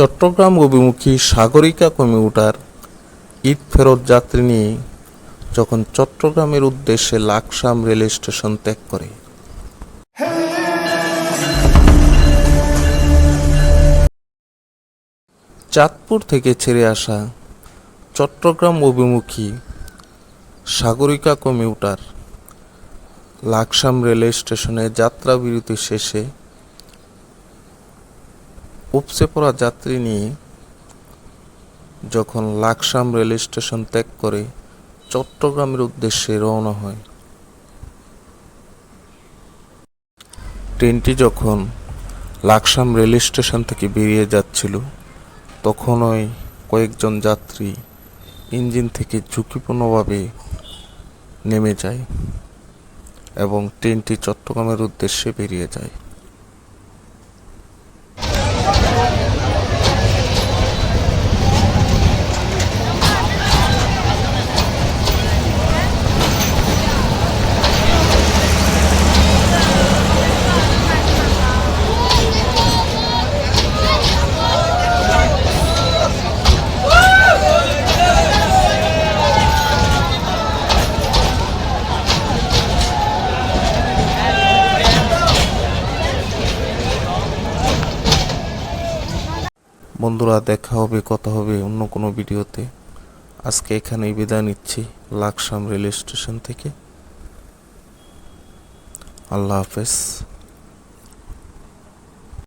চট্টগ্রাম অভিমুখী সাগরিকা কমিউটার ঈদ ফেরত যাত্রী নিয়ে যখন চট্টগ্রামের উদ্দেশ্যে লাকসাম রেল স্টেশন ত্যাগ করে। চাঁদপুর থেকে ছেড়ে আসা চট্টগ্রাম অভিমুখী সাগরিকা কমিউটার লাকসাম রেল স্টেশনে যাত্রাবিরতি শেষে উপচে পড়া যাত্রী নিয়ে যখন লাকসাম রেল স্টেশন ত্যাগ করে চট্টগ্রামের উদ্দেশ্যে রওনা হয়। ট্রেনটি যখন লাকসাম রেল স্টেশন থেকে বেরিয়ে যাচ্ছিল, তখনই কয়েকজন যাত্রী ইঞ্জিন থেকে ঝুঁকিপূর্ণভাবে নেমে যায় এবং ট্রেনটি চট্টগ্রামের উদ্দেশ্যে বেরিয়ে যায়। বন্ধুরা, দেখা হবে, কথা হবে অন্য কোনো ভিডিওতে। আজকে এখানেই বিদায় নিচ্ছি লাকসাম রেলওয়ে স্টেশন থেকে। আল্লাহ হাফেজ।